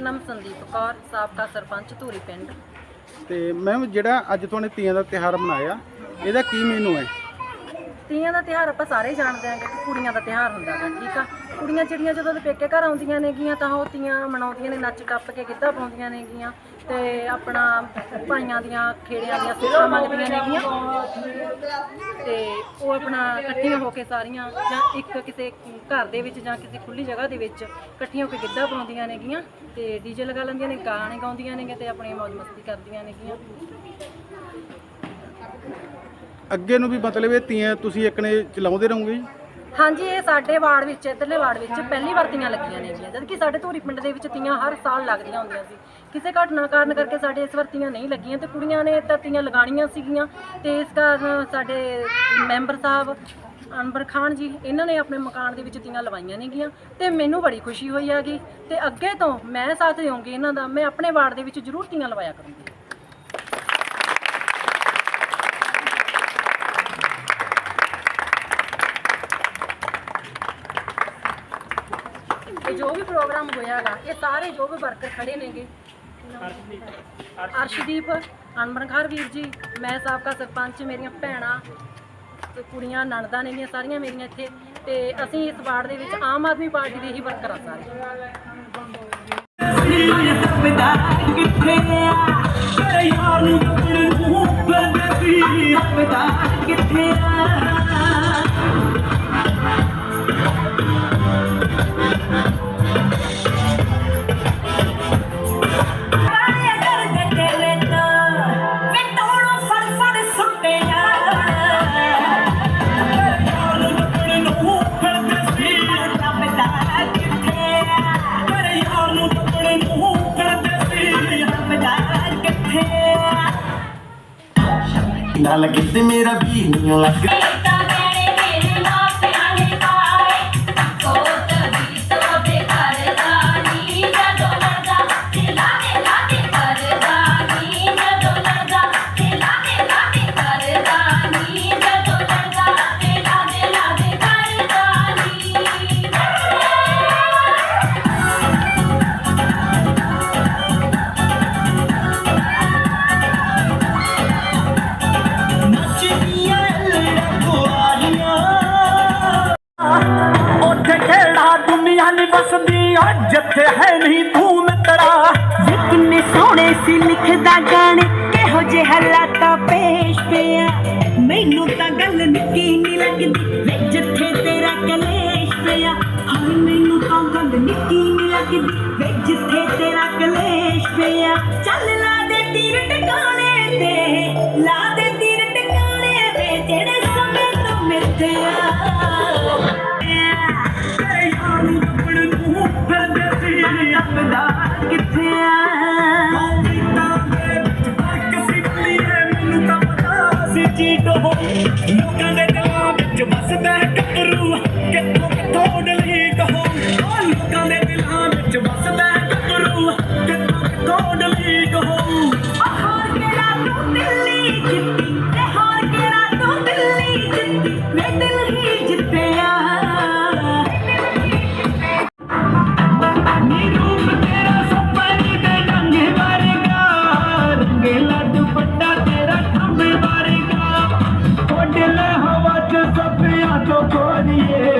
ਨਾਮ ਸੰਦੀਪ ਕੌਰ, ਸਾਬਕਾ ਸਰਪੰਚ ਧੂਰੀ ਪਿੰਡ। ਤੇ ਮੈਮ ਜਿਹੜਾ ਅੱਜ ਤੁਹਾਨੂੰ ਤੀਆਂ ਦਾ ਤਿਹਾਰ ਮਨਾਇਆ, ਇਹਦਾ ਕੀ ਮੀਨੂ ਹੈ? ਤੀਆਂ ਦਾ ਤਿਉਹਾਰ ਆਪਾਂ ਸਾਰੇ ਜਾਣਦੇ ਹਾਂ ਕਿ ਕੁੜੀਆਂ ਦਾ ਤਿਉਹਾਰ ਹੁੰਦਾ ਹੈ ਠੀਕ ਆ? ਕੁੜੀਆਂ ਜਿਹੜੀਆਂ ਜਦੋਂ ਦੇ ਪੇਕੇ ਘਰ ਆਉਂਦੀਆਂ ਨੇਗੀਆਂ ਤਾਂ ਉਹ ਤੀਆਂ ਮਨਾਉਂਦੀਆਂ ਨੇ, ਨੱਚ ਟੱਪ ਕੇ ਗਿੱਧਾ ਪਾਉਂਦੀਆਂ ਨੇਗੀਆਂ ਤੇ ਆਪਣਾ ਭਾਈਆਂ ਦੀਆਂ ਖੇੜਿਆਂ ਦੀਆਂ ਸਿੱਖਾਂ ਮੰਗਦੀਆਂ ਨੇਗੀਆਂ ਤੇ ਉਹ ਆਪਣਾ ਇਕੱਠੀਆਂ ਹੋ ਕੇ ਸਾਰੀਆਂ ਜਾਂ ਇੱਕ ਕਿਸੇ ਘਰ ਦੇ ਵਿੱਚ ਜਾਂ ਕਿਸੇ ਖੁੱਲੀ ਜਗ੍ਹਾ ਦੇ ਵਿੱਚ ਇਕੱਠੀਆਂ ਹੋ ਕੇ ਗਿੱਧਾ ਪਾਉਂਦੀਆਂ ਨੇਗੀਆਂ ਤੇ ਡੀਜੇ ਲਗਾ ਲੈਂਦੀਆਂ ਨੇ, ਗਾਣੇ ਗਾਉਂਦੀਆਂ ਨੇਗੀਆਂ ਤੇ ਆਪਣੀ ਮੌਜ ਮਸਤੀ ਕਰਦੀਆਂ ਨੇਗੀਆਂ। ਅੱਗੇ ਨੂੰ ਵੀ ਮਤਲਬ ਇਹ ਤੀਆਂ ਤੁਸੀਂ ਇੱਕ ਨੇ ਚਲਾਉਂਦੇ ਰਹੋਗੇ ਜੀ? ਹਾਂਜੀ, ਇਹ ਸਾਡੇ ਵਾਰਡ ਵਿੱਚ, ਇਧਰਲੇ ਵਾਰਡ ਵਿੱਚ ਪਹਿਲੀ ਵਾਰ ਤੀਆਂ ਲੱਗੀਆਂ ਨੇਗੀਆਂ ਜਦ ਕਿ ਸਾਡੇ ਧੂਰੀ ਪਿੰਡ ਦੇ ਵਿੱਚ ਤੀਆਂ ਹਰ ਸਾਲ ਲੱਗਦੀਆਂ ਹੁੰਦੀਆਂ ਸੀ। ਕਿਸੇ ਘਟਨਾ ਕਾਰਨ ਕਰਕੇ ਸਾਡੇ ਇਸ ਵਾਰ ਤੀਆਂ ਨਹੀਂ ਲੱਗੀਆਂ ਤੇ ਕੁੜੀਆਂ ਨੇ ਤਾਂ ਤੀਆਂ ਲਗਾਉਣੀਆਂ ਸੀਗੀਆਂ ਤੇ ਇਸ ਕਾਰਨ ਸਾਡੇ ਮੈਂਬਰ ਸਾਹਿਬ, ਅਨਵਰ ਖਾਨ ਜੀ, ਇਹਨਾਂ ਨੇ ਆਪਣੇ ਮਕਾਨ ਦੇ ਵਿੱਚ ਤੀਆਂ ਲਵਾਈਆਂ ਨੇਗੀਆਂ ਤੇ ਮੈਨੂੰ ਬੜੀ ਖੁਸ਼ੀ ਹੋਈ ਹੈਗੀ ਤੇ ਅੱਗੇ ਤੋਂ ਮੈਂ ਸਾਥ ਦੇਵਾਂਗੀ ਇਹਨਾਂ ਦਾ, ਮੈਂ ਆਪਣੇ ਵਾਰਡ ਦੇ ਵਿੱਚ ਜ਼ਰੂਰ ਤੀਆਂ ਲਵਾਇਆ ਕਰੂੰਗੀ। ਇਹ ਜੋ ਵੀ ਪ੍ਰੋਗਰਾਮ ਹੋਇਆਗਾ ਇਹ ਸਾਰੇ ਜੋ ਵੀ ਵਰਕਰ ਖੜੇ ਨੇਗੇ। ਅਰਸ਼ਦੀਪ ਅਨਮਨਖਾਰ ਵੀਰ ਜੀ, ਮੈਂ ਸਾਬਕਾ ਸਰਪੰਚ, ਮੇਰੀਆਂ ਭੈਣਾਂ ਤੇ ਕੁੜੀਆਂ, ਨਣਦਾਂ ਨੇਗੀਆਂ ਸਾਰੀਆਂ ਮੇਰੀਆਂ ਇੱਥੇ। ਤੇ ਅਸੀਂ ਇਸ ਵਾਰਡ ਦੇ ਵਿੱਚ ਆਮ ਆਦਮੀ ਪਾਰਟੀ ਦੇ ਹੀ ਵਰਕਰ ਆ ਸਾਰੇ। ਕਿੱਥੇ ਆ? ਯਾਰ ਨੂੰ ਨੂੰ ਬੰਦੀ ਹੱਥਦਾ ਕਿੱਥੇ ਨਾਲ ਕਿਤੇ ਮੇਰਾ ਵੀ ਨਹੀਂ ਲੱਗਦਾ ਜਿੱਥੇ ਹੈ ਨਹੀਂ ਤੂੰ ਮਿੱਤਰਾ ਵੇ ਕਿੰਨੇ ਸੋਹਣੇ ਸੀ ਲਿਖਦਾ ਗਾਣੇ, ਕਿਹੋ ਜਿਹੇ ਹਾਲਾਤਾਂ ਪੇਸ਼ ਪਿਆ ਮੈਨੂੰ ਤਾਂ ਗੱਲ ਨਿੱਕੀ ਨਹੀਂ ਲੱਗਦੀ, ਵੇ ਜਿੱਥੇ ਤੇਰਾ ਕਲੇਸ਼ ਪਿਆ। ਹਾਏ, ਮੈਨੂੰ ਤਾਂ ਗੱਲ ਨਿੱਕੀ ਨਹੀਂ ਲੱਗਦੀ, ਵੇ ਜਿੱਥੇ ਤੇਰਾ ਕਲੇਸ਼ ਪਿਆ। ਚੱਲ ਲਾ ਦੇ ਤੀਰ ਟਿਕਾਣੇ ਤੇ, ਲਾ ਦੇ ਤੀਰ ਟਿਕਾਣੇ ਵੇ ਜਿਹੜੇ ਸਮੇਂ ਤੋਂ ਮਿੱਥਿਆ Tokoniye.